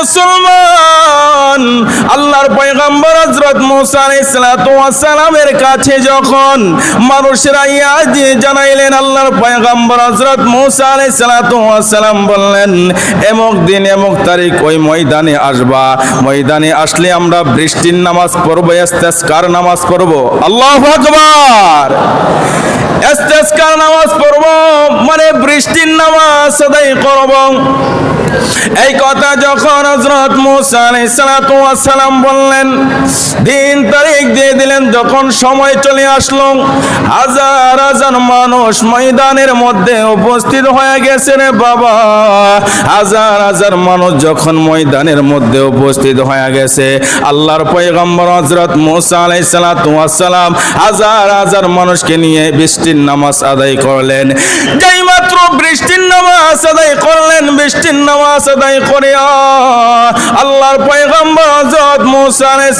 মুসলমান আল্লাহর পয়গম্বর হযরত মুসা সালামের কাছে যখন মানুষেরা ইয়া দিয়ে জানাইলেন, আল্লাহর পয়গম্বর হযরত মুসা সালাম বললেন, এমক দিন, এমক তারিখ, ওই ময়দানে আসবা। ময়দানে আসলে আমরা বৃষ্টির নামাজ পড়ব ইস্তেসকার নামাজ পড়ব। আল্লাহু আকবার! ইস্তেসকার নামাজ পড়ব মানে বৃষ্টির নামাজ আদায় করব। এই কথা যখন হযরত মুসা ওয়াস সালাম বললেন, দিন তারিখ দিয়ে দিলেন, যখন সময় চলে আসলো, হাজার হাজার মানুষ ময়দানের মধ্যে উপস্থিত হয়ে গেছে রে বাবা। হাজার হাজার মানুষ যখন ময়দানের মধ্যে উপস্থিত হয়ে গেছে, আল্লাহর পয়গম্বর হযরত মুসা আলাই সালাম হাজার হাজার মানুষকে নিয়ে বৃষ্টির নামাজ আদায় করলেন। যেই মাত্র বৃষ্টির নামাজ আদায় করলেন বৃষ্টির নামাজ আদায় করে আল্লাহর পয়গম্বর হযরত মুসা আলাইহিস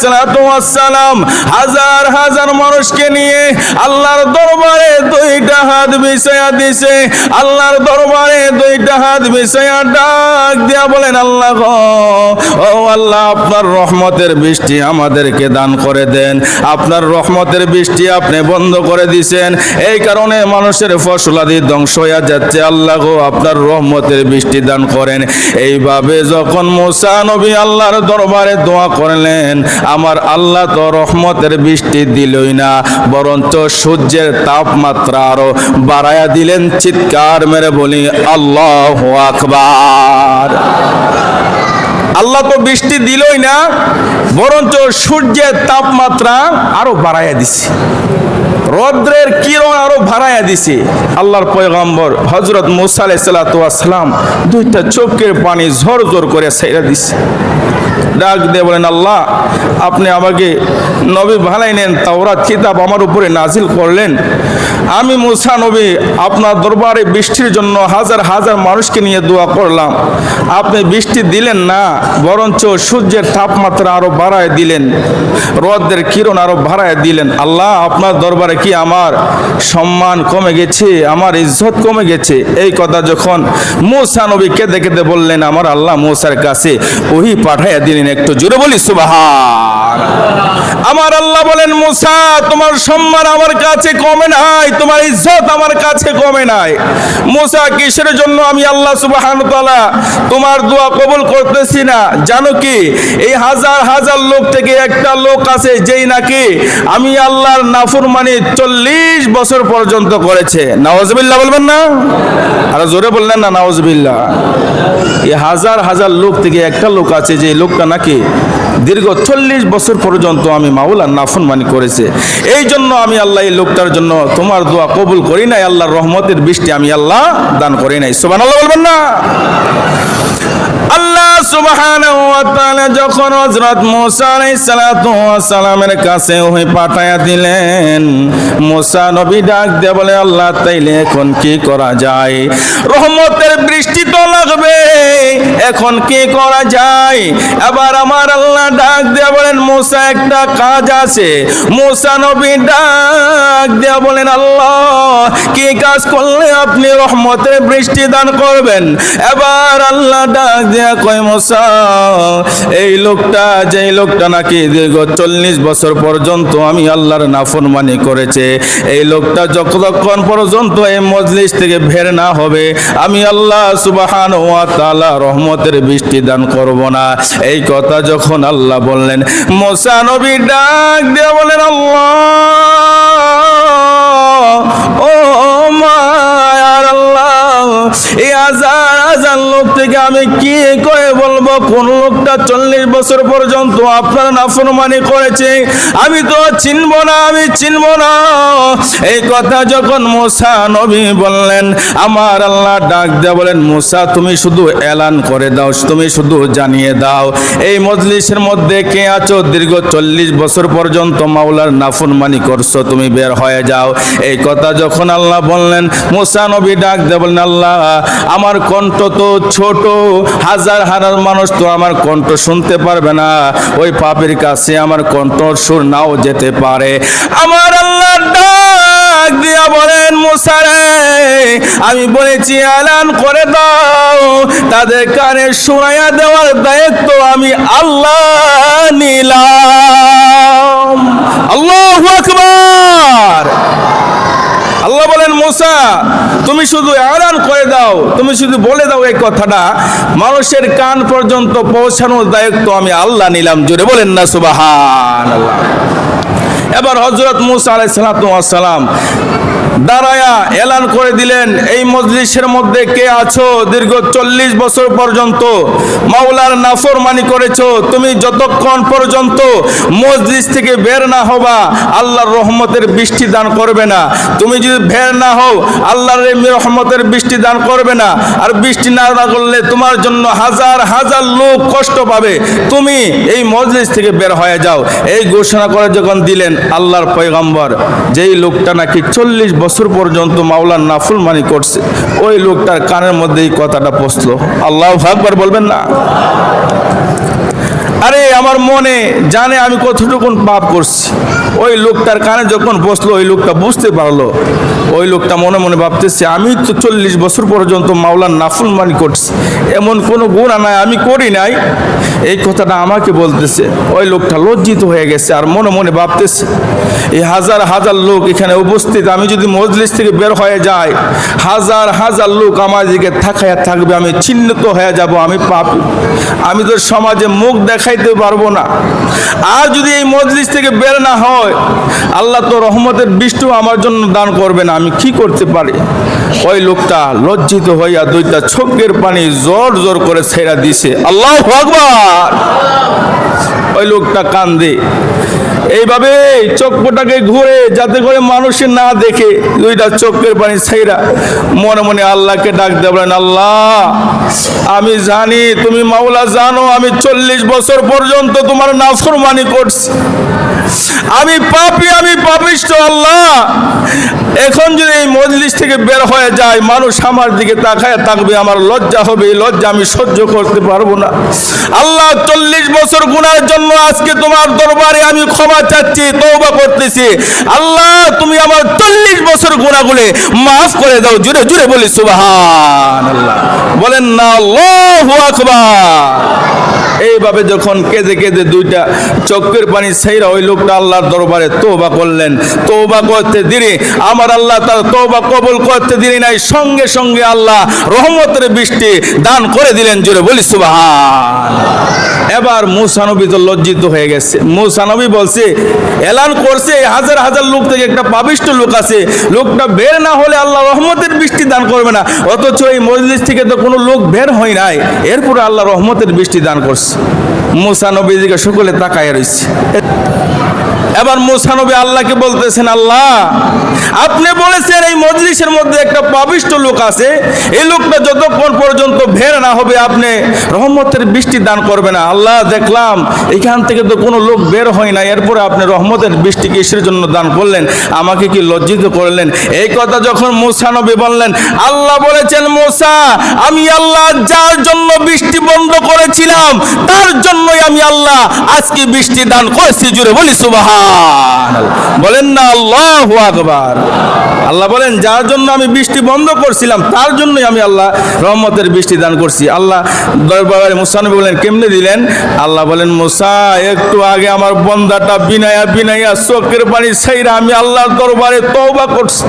সালাম হাজার হাজার মানুষকে নিয়ে আল্লাহর দরবারে দুইটা হাত বিছায়া দিছে। আল্লাহর দরবারে দুইটা হাত বিছায়া ডাক দিয়া বলেন, আল্লাহ গো, ও আল্লাহ, আপনার রহমতের বৃষ্টি আমাদেরকে দান করে দেন। আপনার রহমতের বৃষ্টি আপনি বন্ধ করে দিছেন। এই কারণে মানুষের ফসলাদি ধ্বংস হয়ে যাচ্ছে। আল্লাহ গো, আপনার রহমতের বৃষ্টি দান করেন। এইভাবে যখন মুসা নবী আল্লাহর দরবারে দোয়া করলেন, আমার আল্লাহ তো রহমতের বৃষ্টি দিলই না, বরঞ্চ সূর্যের তাপমাত্রা আরও বাড়ায়া দিলেন। চিৎকার মেরে বলি, আল্লাহ আকবার। আল্লাহ তো বৃষ্টি দিলই না, বরঞ্চ সূর্যের তাপমাত্রা আরও বাড়াইয়া দিছে। রৌদ্রের কিরণ আরও ভাড়াইয়া দিছে। আল্লাহর পয়গম্বর হজরত মুসা আলাইসালাম দুইটা চোখের পানি ঝর ঝর করে ছেড়ে দিছে। ডাক দিয়ে বলেন, আল্লাহ, আপনি আমাকে নবী ভালাই নেন, তাওরাত, কিতাব আমার উপরে নাজিল করলেন। আমি মুসা নবী আপনার দরবারে বৃষ্টির জন্য হাজার হাজার মানুষকে নিয়ে দোয়া করলাম। আপনি বৃষ্টি দিলেন না, বরঞ্চ সূর্যের তাপমাত্রা আরও বাড়ায় দিলেন, রোদের কিরণ আরও বাড়ায় দিলেন। আল্লাহ, আপনার দরবারে কি আমার সম্মান কমে গেছে? আমার ইজ্জত কমে গেছে? এই কথা যখন মুসা নবী কেঁদে কেঁদে বললেন, আমার আল্লাহ মুসার কাছে ওহি পাঠাইয়া দিলেন। একটু জোরে বলি সুবাহান আমার আল্লাহ বলেন, মুসা, তোমার সম্মান আমার কাছে কমে নাই, তোমার ইজ্জত আমার কাছে কমে নাই। মুসা, কিসের জন্য আমি আল্লাহ সুবাহান তাআলা তোমার দোয়া কবুল করতেছি না? জানো কি, এই হাজার হাজার লোক থেকে একটা লোক আছে, যেই নাকি আমি আল্লাহর নাফুর নাফরমানি চল্লিশ বছর পর্যন্ত করেছে। নওয়াজবিল্লাহ বলবেন না? আর জোরে বললেন না নওয়াজবিল্লাহ এই হাজার হাজার লোক থেকে একটা লোক আছে যে লোকটা নাকি দীর্ঘ চল্লিশ বছর পর্যন্ত আমি মাওলার নাফরমানি করেছে। এই জন্য আমি আল্লাহ এই লোকটার জন্য তোমার দোয়া কবুল করি নাই, আল্লাহর রহমতের বৃষ্টি আমি আল্লাহ দান করি নাই। সুবহানাল্লাহ বলবেন না? আল্লাহ সুবহানাহু যখন হযরত সালামের কাছে ওই পাঠায়া দিলেন, মুসা নবী ডাক দিয়ে বলে, আল্লাহ, তাইলে এখন কি করা যায়? রহমতের বৃষ্টি তো লাগবে, এখন কি করা যায়? এবার আমার আল্লাহ ডাক দিয়ে বলেন, মুসা, একটা কাজ আছে। মুসা নবী ডাক দিয়ে বলেন, আল্লাহ, কি কাজ করলে আপনি রহমতের বৃষ্টি দান করবেন? এবার আল্লাহ ডাক দিয়া কয় মুসা এই লোকটা, যেই লোকটা নাকি দীর্ঘ চল্লিশ বছর পর্যন্ত আমি আল্লাহর নাফরমানি করেছে, এই লোকটা যতক্ষণ পর্যন্ত এই মজলিস থেকে বের না হবে, আমি আল্লাহ সুবাহান ওয়া তালা রহমতের বৃষ্টি দান করব না। এই কথা যখন আল্লাহ বললেন মোসা নবী ডাক দিয়ে বলেন, আল্লাহ, ও আল্লাহ এই হাজার হাজার লোক থেকে আমি কি করে বলব? কোন লোকটা চল্লিশ বছর পর্যন্ত আপনার নাফরমানি করেছে? আমি তো চিনব না, আমি চিনব না। এই কথা যখন মোসা নবী বললেন, আমার আল্লাহ ডাক দেয়া বলেন, মোসা, তুমি শুধু এলান করে দাও, তুমি শুধু জানিয়ে দাও, এই মজলিসের মধ্যে কে আছো? দীর্ঘ চল্লিশ বছর পর্যন্ত মাওলার নাফরমানি করছ, তুমি বের হয়ে যাও। এই কথা যখন আল্লাহ বললেন, মোসা নবী ডাক দিয়ে বললেন, আল্লাহ আমার কণ্ঠ তো ছোট, হাজার হাজার মানুষ তো আমার কণ্ঠ শুনতে পারবে না। ওই পাপের কাছে আমার কণ্ঠ সুর নাও যেতে পারে। আমার আল্লাহ ডাক দিয়া বলেন আমি বলেছি, এলান করে দাও। তাদের কানে শোনাইয়া দেওয়ার দায়িত্ব আমি আল্লাহ নিলাম। আল্লাহ আকবার। আল্লাহ মোসা, তুমি শুধু এলান করে দাও, তুমি শুধু বলে দাও এই কথাটা। মানুষের কান পর্যন্ত পৌঁছানোর দায়িত্ব আমি আল্লাহ নিলাম, জোরে বলেন না সুবাহান আল্লাহ এবার হজরত মুসা আলাইসালাম দাঁড়ায়া এলান করে দিলেন, এই মজলিসের মধ্যে কে আছো? দীর্ঘ চল্লিশ বছর পর্যন্ত মাওলার নাফরমানি করেছ। তুমি যতক্ষণ পর্যন্ত মজলিস থেকে বের না হবা, আল্লাহর রহমতের বৃষ্টি দান করবে না। তুমি যদি বের না হও, আল্লাহর রহমতের বৃষ্টি দান করবে না। আর বৃষ্টি না করলে তোমার জন্য হাজার হাজার লোক কষ্ট পাবে। তুমি এই মজলিস থেকে বের হয়ে যাও। এই ঘোষণা করে যখন দিলেন আল্লাহর পয়গম্বর, যেই লোকটা নাকি চল্লিশ বছর পর্যন্ত মাওলার নাফুলমানি করছে। ওই লোকটার কানের মধ্যে এই কথাটা পৌঁছলো। আল্লাহ আকবার বলবেন না? আরে আমার মনে জানে আমি কতটুকু পাপ করছি। ওই লোকটার কানে যখন বসল, ওই লোকটা বুঝতে পারল। ওই লোকটা মনে মনে ভাবতেছে, আমি তো চল্লিশ বছর পর্যন্ত মাওলার নাফুলমানি করছি। এমন কোনো গুণা নাই, আমি করি নাই। এই কথাটা আমাকে বলতেছে। ওই লোকটা লজ্জিত হয়ে গেছে আর মনে মনে ভাবতেছে এই হাজার হাজার লোক এখানে উপস্থিত। আমি যদি মজলিস থেকে বের হয়ে যাই, হাজার হাজার লোক আমার দিকে থাকায় থাকবে, আমি চিহ্নিত হয়ে যাব, আমি পাপ। আমি তো সমাজে মুখ দেখাইতে পারব না। আর যদি এই মজলিস থেকে বের না হয়, আল্লাহ তো রহমতের বৃষ্টিও আমার জন্য দান করবে না, আমি কি করতে পারি? ওই লোকটা লজ্জিত হইয়া দুইটা চোখের পানি জোর জোর করে ছেড়া দিছে। আল্লাহ আকবার! ওই লোকটা কান্দে। এইভাবে চক্রটাকে ঘুরে যাতে করে মানুষে না দেখে দুইটা চক্রের পানি ছাইরা মনে মনে আল্লাহকে ডাক দেবেন আল্লাহ, আমি জানি তুমি মাওলা জানো, আমি চল্লিশ বছর পর্যন্ত তোমার নাফরমানি করছি। আমি পাপি, আমি পাপিষ্ট, আল্লাহ। এখন যদি এই মজলিস থেকে বের হয়ে যায়, মানুষ আমার দিকে তাকায় থাকবে, আমার লজ্জা হবে, এই লজ্জা আমি সহ্য করতে পারব না। আল্লাহ চল্লিশ বছর গুনার জন্য আজকে তোমার দরবারে আমি ক্ষমা চাচ্ছি তৌবা করতেছি। আল্লাহ, তুমি আমার চল্লিশ বছর গুণাগুলো মাফ করে দাও জুড়ে জুড়ে বলি সুবাহান আল্লাহ বলেন না, আল্লাহু আকবার। এইভাবে যখন কেঁদে কেঁদে দুইটা চোখের পানি সেইরা ওই লোকটা আল্লাহর দরবারে তোবা করলেন। তোবা করতে দিনে আমার আল্লাহ তার তোবা কবুল করতে দিনে নাই, সঙ্গে সঙ্গে আল্লাহ রহমতের বৃষ্টি দান করে দিলেন জুড়ে বলি সুবাহান এবার মুসানবী তো লজ্জিত হয়ে গেছে। মুসানবী বলছে, এলান করছে হাজার হাজার লোক থেকে একটা পাবিষ্ট লোক আছে। লোকটা বের না হলে আল্লাহ রহমতের বৃষ্টি দান করবে না। অথচ এই মজলিস থেকে তো কোনো লোক বের হয় নাই। এরপরে আল্লাহ রহমতের বৃষ্টি দান করছে। মুসানবী দিকে সকলে তাকায় রয়েছে এবার মুসানবী আল্লাহকে বলতেছেন, আল্লাহ, আপনি বলেছেন এই মজলিসের মধ্যে একটা পাবিষ্ট লোক আছে। এই লোকটা যতক্ষণ পর্যন্ত ভের না হবে, আপনি রহমতের বৃষ্টি দান করবে না। আল্লাহ, দেখলাম এখান থেকে তো কোনো লোক বের হয় না। এরপরে আপনি রহমতের বৃষ্টি কিসের জন্য দান করলেন? আমাকে কি লজ্জিত করলেন? এই কথা যখন মুসানবী বললেন, আল্লাহ বলেছেন, মোসা, আমি আল্লাহ যার জন্য বৃষ্টি বন্ধ করেছিলাম, তার জন্যই আমি আল্লাহ আজকে বৃষ্টি দান করেছি। জুড়ে বলি সুবাহান বলেন না, আল্লাহ আকবার। আল্লাহ বলেন, যার জন্য আমি বৃষ্টি বন্ধ করছিলাম, তার জন্যই আমি আল্লাহ রহমতের বৃষ্টি দান করছি। আল্লাহ দরবারে মুসানবী বলেন, কেমনে দিলেন? আল্লাহ বলেন, মুসা, একটু আগে আমার বন্দাটা বিনায়া বিনাইয়া চোখের পানি ছাইরা আমি আল্লাহর দরবারে তওবা করছি।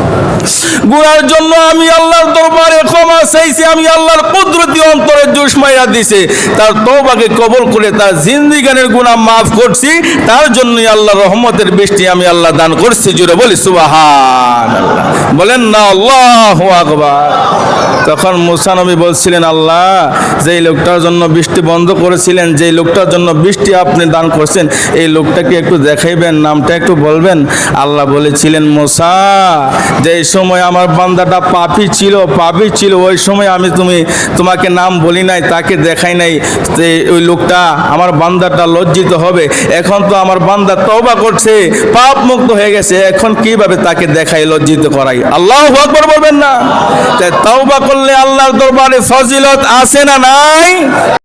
গুনার জন্য আমি আল্লাহর দরবারে ক্ষমা চাইছি, আমি আল্লাহর কুদরতি অন্তরে জুস মাইরা দিছে। তার তওবাকে কবুল করে তার জিন্দিগানের গুনাহ মাফ করছি, তার জন্যই আল্লাহ রহমতের বৃষ্টি আমি আল্লাহ দান করছি জুড়ে বলি সুবাহান বলেন না আল্লাহ আকবার। তখন মুসা নবী বলছিলেন, আল্লাহ, যেই লোকটার জন্য বৃষ্টি বন্ধ করেছিলেন, যেই লোকটার জন্য বৃষ্টি আপনি দান করছেন, এই লোকটাকে একটু দেখাইবেন, নামটা একটু বলবেন? আল্লাহ বলেছিলেন, মোসা, যেই সময় আমার বান্দাটা পাপি ছিল পাপি ছিল, ওই সময় আমি তুমি, তোমাকে নাম বলি নাই, তাকে দেখাই নাই, যে ওই লোকটা আমার বান্দাটা লজ্জিত হবে। এখন তো আমার বান্দা তওবা করছে, পাপ মুক্ত হয়ে গেছে, এখন কীভাবে তাকে দেখাই লজ্জিত করাই আল্লাহ বলবেন না। তাই করলে আল্লাহর দরবারে ফজিলত আছে না নাই?